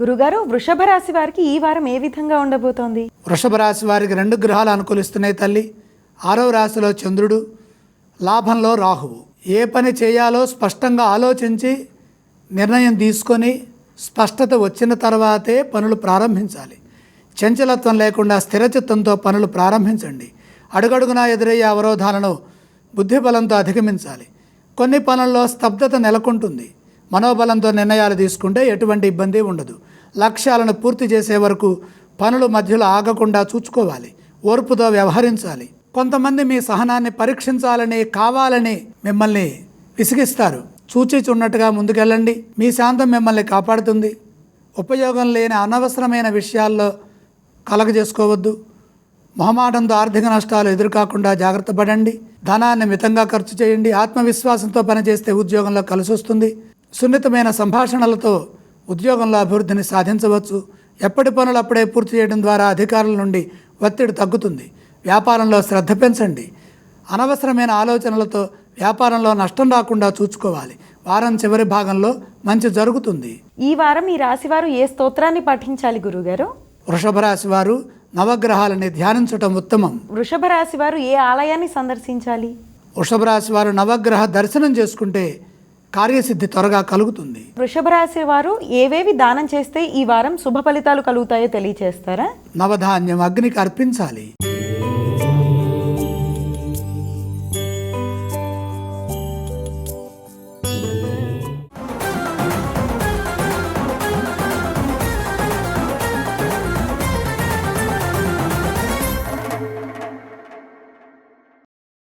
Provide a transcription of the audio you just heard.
గురుగారు వృషభ రాశి వారికి ఈ వారం ఏ విధంగా ఉండబోతోంది? వృషభ రాశి వారికి రెండు గ్రహాలు అనుకూలిస్తున్నాయి తల్లి. ఆరవ రాశిలో చంద్రుడు లాభంలో రాహువు. ఏ పని చేయాలో స్పష్టంగా ఆలోచించి నిర్ణయం తీసుకొని స్పష్టత వచ్చిన తర్వాతే పనులు ప్రారంభించాలి. చంచలత్వం లేకుండా స్థిరచిత్తంతో పనులు ప్రారంభించండి. అడుగడుగునా ఎదురయ్యే అవరోధాలను బుద్ధిబలంతో అధిగమించాలి. కొన్ని పనుల్లో స్తబ్దత నెలకొంటుంది. మనోబలంతో నిర్ణయాలు తీసుకుంటే ఎటువంటి ఇబ్బంది ఉండదు. లక్ష్యాలను పూర్తి చేసే వరకు పనులు మధ్యలో ఆగకుండా చూసుకోవాలి ఓర్పుతో వ్యవహరించాలి. కొంతమంది మీ సహనాన్ని పరీక్షించాలని కావాలని మిమ్మల్ని విసిగిస్తారు. చూచిచున్నట్టుగా ముందుకెళ్ళండి. మీ శాంతం మిమ్మల్ని కాపాడుతుంది. ఉపయోగం లేని అనవసరమైన విషయాల్లో కలగజేసుకోవద్దు. మొహమాటంతో ఆర్థిక నష్టాలు ఎదురుకాకుండా జాగ్రత్త పడండి. ధనాన్ని మితంగా ఖర్చు చేయండి. ఆత్మవిశ్వాసంతో పనిచేస్తే ఉద్యోగంలో కలిసి వస్తుంది సున్నితమైన సంభాషణలతో ఉద్యోగంలో అభివృద్ధిని సాధించవచ్చు. ఎప్పటి పనులు అప్పుడే పూర్తి చేయడం ద్వారా అధికారుల నుండి ఒత్తిడి తగ్గుతుంది. వ్యాపారంలో శ్రద్ధ పెంచండి. అనవసరమైన ఆలోచనలతో వ్యాపారంలో నష్టం రాకుండా చూసుకోవాలి. వారం చివరి భాగంలో మంచి జరుగుతుంది. ఈ వారం ఈ రాశి వారు ఏ స్తోత్రాన్ని పఠించాలి గురుగారు? వృషభ రాశి వారు నవగ్రహాలని ధ్యానించటం ఉత్తమం. వృషభ రాశి వారు ఏ ఆలయాన్ని సందర్శించాలి? వృషభ రాశి వారు నవగ్రహ దర్శనం చేసుకుంటే కార్యసిద్ధి త్వరగా కలుగుతుంది. వృషభ రాశి వారు ఏవేవి దానం చేస్తే ఈ వారం శుభ ఫలితాలు కలుగుతాయో తెలియచేస్తారా? నవధాన్యం అగ్నికి అర్పించాలి.